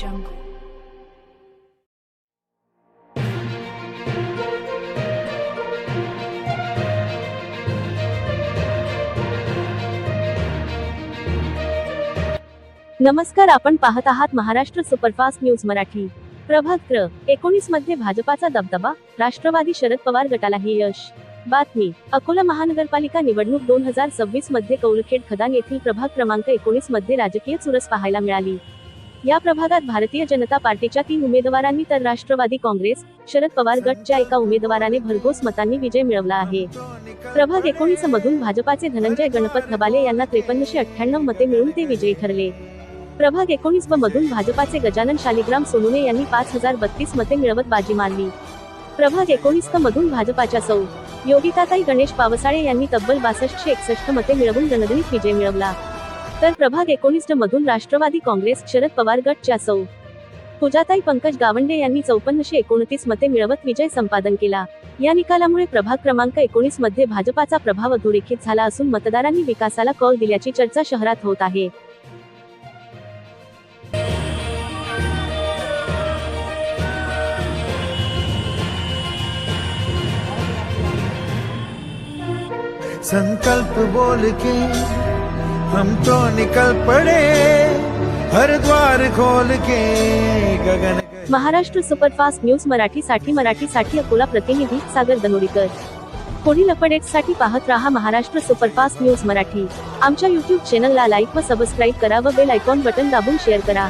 Jungle. नमस्कार आपण पाहत आहात महाराष्ट्र सुपरफास्ट न्यूज मराठी. प्रभाग क्र एकोणीसमध्ये भाजपाचा दबदबा राष्ट्रवादी शरद पवार गटालाही यश. बातमी अकोला महानगरपालिका निवडणूक दोन हजार सव्वीसमध्ये कौलखेड खदान येथील प्रभाग क्रमांक एकोणीसमध्ये राजकीय चुरस पाहायला मिळाली. या प्रभागात भारतीय जनता पार्टीच्या तीन उमेदवारांनी तर राष्ट्रवादी काँग्रेस शरद पवार गटच्या एका उमेदवाराने भरघोस मतांनी विजय मिळवला आहे. प्रभाग एकोणीस मधून भाजपाचे धनंजय गणपत हबाले यांना त्रेपन्नशे अठ्ठ्याण्णव मते मिळून ते विजयी ठरले. प्रभाग एकोणीस ब मधून भाजपाचे गजानन शालिग्राम सोनुने यांनी पाच हजार बत्तीस मते मिळवत बाजी मारली. प्रभाग एकोणीस क मधून भाजपाच्या सौ योगिताताई गणेश पावसाळे यांनी तब्बल बासष्टशे एकसष्ट मते मिळवून रणधनीत विजय मिळवला. तर प्रभाग एकोणीस मधून राष्ट्रवादी काँग्रेस शरद पवार गटच्या सौ. पूजाताई पंकज गावंडे यांनी चौपन्नशे एकोणतीस मते मिळवत विजय संपादन केला. या निकालामुळे प्रभाग क्रमांक एकोणीसमध्ये भाजपाचा प्रभाव अधोरेखित झाला असून मतदारांनी विकासाला कौल दिल्याची चर्चा शहरात होत आहे. संकल्प बोल के हम तो निकल पड़े हर द्वार खोल के गगन महाराष्ट्र सुपरफास्ट न्यूज मराठीसाठी मराठीसाठी अकोला प्रतिनिधी सागर दनोरीकर पुढील अपडेट्ससाठी पाहत रहा महाराष्ट्र सुपरफास्ट न्यूज मराठी. आमच्या युट्यूब चॅनलला लाईक व सबस्क्राईब करा व बेल आयकॉन बटन दाबून शेअर करा.